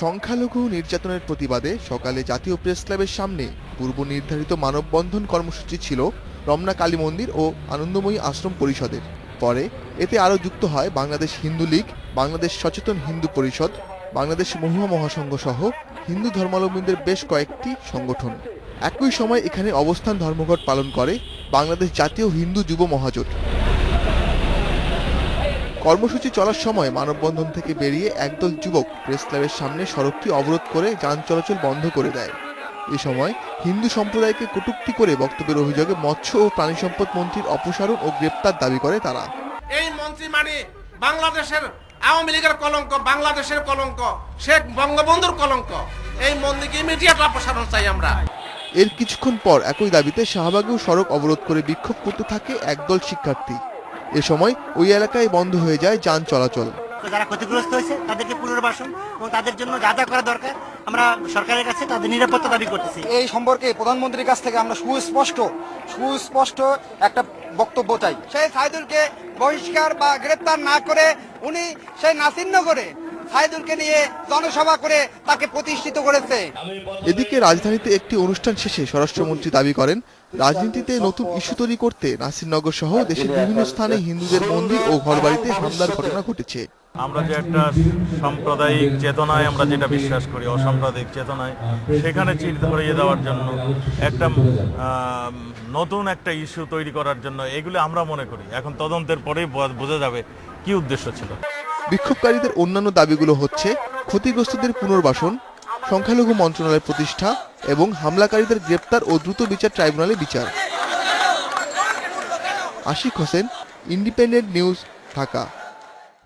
সংখ্যালঘু নির্যাতনের প্রতিবাদে সকালে জাতীয় প্রেস ক্লাবের সামনে পূর্ব নির্ধারিত মানববন্ধন কর্মসূচি ছিল রমনা কালী মন্দির ও আনন্দময়ী আশ্রম পরিষদের। পরে এতে আরও যুক্ত হয় বাংলাদেশ হিন্দু লীগ, বাংলাদেশ সচেতন হিন্দু পরিষদ, বাংলাদেশ মহুয়া মহাসংঘ সহ হিন্দু ধর্মাবলম্বীদের বেশ কয়েকটি সংগঠন। একই সময় এখানে অবস্থান ধর্মঘট পালন করে বাংলাদেশ জাতীয় হিন্দু যুব মহাজোট। কর্মসূচি চলার সময় মানববন্ধন থেকে বেরিয়ে একদল যুবক প্রেস ক্লাবের সামনে সড়কটি অবরোধ করে যান চলাচল বন্ধ করে দেয়। এ সময় হিন্দু সম্প্রদায়কে কটুক্তি করে বক্তব্যের অভিযোগে মৎস্য ও প্রাণী সম্পদ মন্ত্রীর অপসারণ ও গ্রেপ্তার দাবি করে তারা। এই মন্ত্রী মানে বাংলাদেশের আওয়ামী লীগের কলঙ্ক বাংলাদেশের কলঙ্ক শেখ বঙ্গবন্ধুর কলঙ্ক। এই মন্ত্রীকে ইমিডিয়েট অপসারণ চাই আমরা। এর কিছুক্ষণ পর একই দাবিতে শাহবাগেও সড়ক অবরোধ করে বিক্ষোভ করতে থাকে একদল শিক্ষার্থী। এ সময় ওই এলাকায় বন্ধ হয়ে যায় যান চলাচল। যারা ক্ষতিগ্রস্ত হয়েছে তাদেরকে পুনর্বাসন এবং তাদের জন্য যা যা করা দরকার আমরা সরকারের কাছে তাদের নিরাপত্তা দাবি করতেছি। এই সম্পর্কে প্রধানমন্ত্রীর কাছ থেকে আমরা সুস্পষ্ট সুস্পষ্ট একটা বক্তব্য চাই। সেই সাইদুলকে বহিষ্কার বা গ্রেপ্তার না করে উনি সেই নাসিন্ন করে সাইদুলকে নিয়ে জনসভা করে তাকে প্রতিষ্ঠিত করেছে। এদিকে রাজধানীতে একটি অনুষ্ঠান শেষে স্বরাষ্ট্রমন্ত্রী দাবি করেন রাজনীতিতে নতুন ইস্যু তৈরি করতে নাসিরনগর সহ দেশের বিভিন্ন স্থানে হিন্দুদের মন্দির ও ঘরবাড়িতে হামলার ঘটনা ঘটেছে। আমরা যে একটা সাম্প্রদায়িক চেতনায় আমরা যেটা বিশ্বাস করি অসাম্প্রদায়িক চেতনায় সেখানে চির ধরিয়ে দেওয়ার জন্য একটা নতুন একটা ইস্যু তৈরি করার জন্য এগুলো আমরা মনে করি। এখন তদন্তের পরেই বোঝা- বোঝা যাবে কি উদ্দেশ্য ছিল। বিক্ষোভকারীদের অন্যান্য দাবিগুলো হচ্ছে ক্ষতিগ্রস্তদের পুনর্বাসন, সংখ্যালঘু মন্ত্রণালয় প্রতিষ্ঠা এবং হামলাকারীদের গ্রেপ্তার ও দ্রুত বিচার ট্রাইব্যুনালে বিচার। Ashiq Hossain, Independent News, Dhaka.